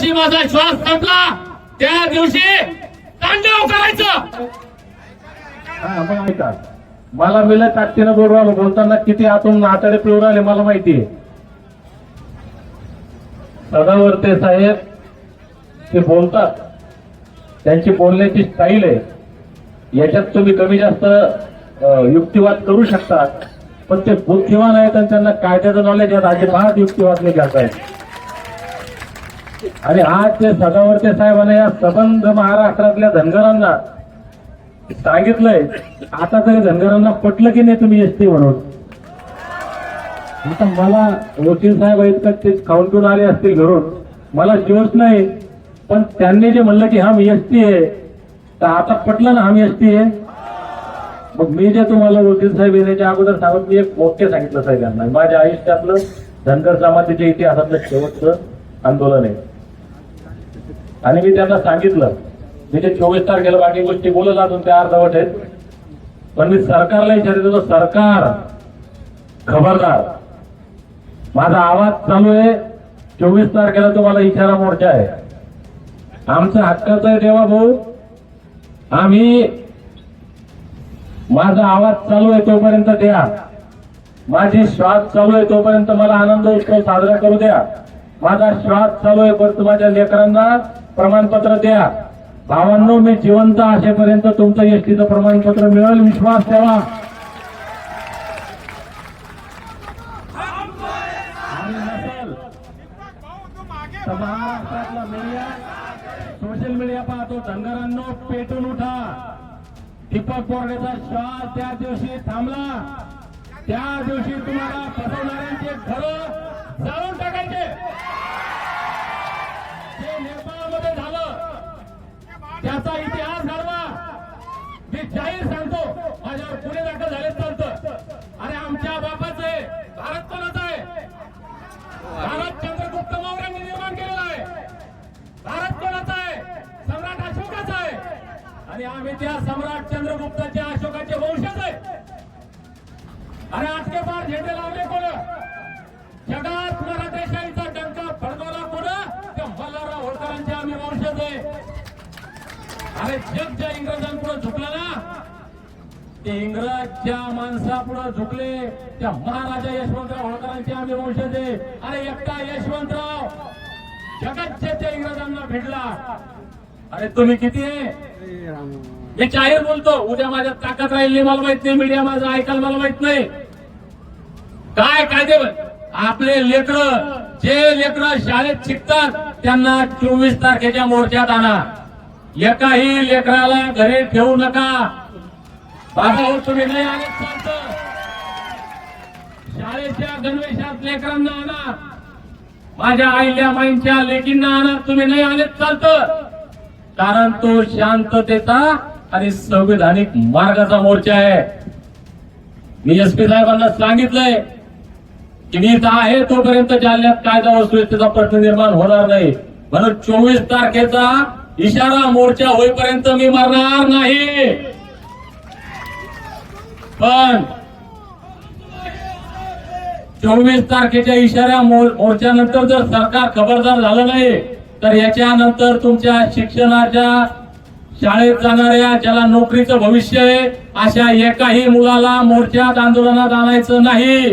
दिवशी माझा श्वास संपला त्या दिवशी तांडव करायचं. ऐका. मला मिलं ताकदीनं बोलू बोलताना किती आतून आतडे पिळून राहिले मला माहितीये सदावर्ते साहेब ते बोलतात त्यांची बोलण्याची स्टाईल आहे. याच्यात तुम्ही कमी जास्त युक्तिवाद करू शकता. पण ते बुद्धिवान आहेत आणि त्यांना कायद्याचं नॉलेज आहे. अजिबात युक्तिवाद नाही करतायत आणि आज ते सदावर्ते साहेबांना या सबंध महाराष्ट्रातल्या धनगरांना सांगितलंय आता तरी धनगरांना पटलं की नाही तुम्ही एसटी म्हणून? आता मला वकील साहेब आहेत का ते खाऊन पिऊन आले असतील घरून. मला शिवच नाही पण त्यांनी जे म्हणलं की हम एसटी आहे तर आता पटलं ना हम एसटी आहे? मग मी जे तुम्हाला वकील साहेब येण्याच्या अगोदर सांगत मी एक वाक्य सांगितलं साहेबांना. माझ्या आयुष्यातलं धनगर समाजाच्या इतिहासातलं शेवटचं आंदोलन आहे. आणि मी त्यांना सांगितलं मी ते चोवीस तारखेला बाकी गोष्टी बोलत अजून त्या अर्धवट आहेत पण मी सरकारला विचारित होतो सरकार खबरदार माझा आवाज चालू आहे चोवीस तारखेला तुम्हाला इशारा मोर्चा आहे. आमचं हक्काचं आहे तेव्हा भाऊ आम्ही माझा आवाज चालू आहे तोपर्यंत द्या माझी श्वास चालू आहे तोपर्यंत मला आनंद उत्सव साजरा करू द्या. माझा श्वास चालू आहे पण माझ्या लेकरांना प्रमाणपत्र द्या. भावांनो मी जिवंत असेपर्यंत तुमचं एसटीचं प्रमाणपत्र मिळेल. विश्वास ठेवा. महाराष्ट्रातला मीडिया सोशल मीडिया पाहतो. धनगरांनो पेटून उठा. दीपक बोर्डेचा श्वास त्या दिवशी थांबला. त्या दिवशी तुम्हाला फसवणाऱ्यांचे घर जाळून त्याचा इतिहास घडवा मी जाहीर सांगतो माझ्यावर पुढे दाखल झाले चालतं अरे आमच्या बापाचं आहे भारत कोणाचा आहे? भारत चंद्रगुप्त मौर्यांनी निर्माण केलेला आहे. भारत कोणाचा आहे? सम्राट अशोकाचा आहे. आणि आम्ही त्या सम्राट चंद्रगुप्ताच्या अशोकाचे वंशज आहे. अरे आजके पार झेंडे लावले कोण? जगात मराठेशाहीचा डंका फडकवला कोण? त्या मल्हारराव होळकरांचे आम्ही वंशज आहे. अरे जग ज्या इंग्रजांपुढे झुकलं ना ते इंग्रजच्या माणसापुढे झुकले त्या महाराजा यशवंतराव होळकरांचे आम्ही वंशज. आहे अरे एकटा यशवंतराव जगातच्या त्या इंग्रजांना भेटला अरे तुम्ही किती आहे? मी जाहीर बोलतो उद्या माझ्या ताकद राहील मला माहीत नाही मीडिया माझं ऐकायला मला माहीत नाही. काय कायदे आपले लेकर जे लेकर शाळेत शिकतात त्यांना चोवीस तारखेच्या मोर्चात आणा. एकाही लेकराला घरी ठेवू नका. बाबा तुम्ही नाही आले शाळेच्या गणवेशात लेकरांना आणा. माझ्या आईल्या माईंच्या लेकींना आणा. तुम्ही नाही आले चालत. कारण तो शांततेचा आणि संविधानिक मार्गाचा मोर्चा आहे. मी एस पी साहेबांना सांगितलंय की मी इथं आहे तोपर्यंत जालन्यात कायदा व सुव्यवस्थेचा प्रश्न निर्माण होणार नाही. म्हणून चोवीस तारखेचा इशारा मोर्चा होईपर्यंत मी मरणार नाही. पण चोवीस तारखेच्या इशाऱ्या मोर्चानंतर जर सरकार खबरदार झालं नाही तर याच्यानंतर तुमच्या शिक्षणाच्या शाळेत जाणाऱ्या ज्याला नोकरीचं भविष्य आहे अशा एकाही मुलाला मोर्चात आंदोलनात आणायचं नाही.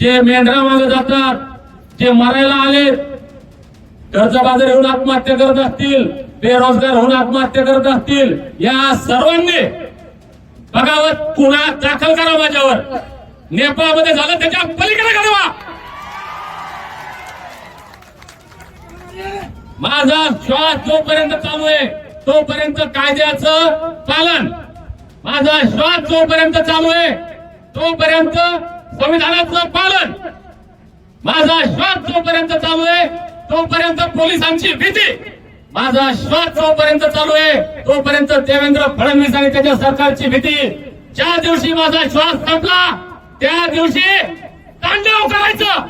जे मेंढरा मागे जातात जे मरायला आले कर्जबाजारी येऊन आत्महत्या करत असतील बेरोजगार होऊन आत्महत्या करत असतील या सर्वांनी बघावत पुन्हा दाखल करा माझ्यावर. नेपाळमध्ये झालं त्याच्या पलीकडे घडवा माझा श्वास जोपर्यंत चालू आहे तोपर्यंत कायद्याचं पालन. माझा श्वास जोपर्यंत चालू आहे तोपर्यंत संविधानाचं पालन. माझा श्वास जोपर्यंत चालू आहे तोपर्यंत पोलिसांची भीती. माझा श्वास जोपर्यंत चालू आहे तोपर्यंत देवेंद्र फडणवीस आणि त्याच्या सरकारची भीती. ज्या दिवशी माझा श्वास संपला त्या दिवशी तांडव करायचं.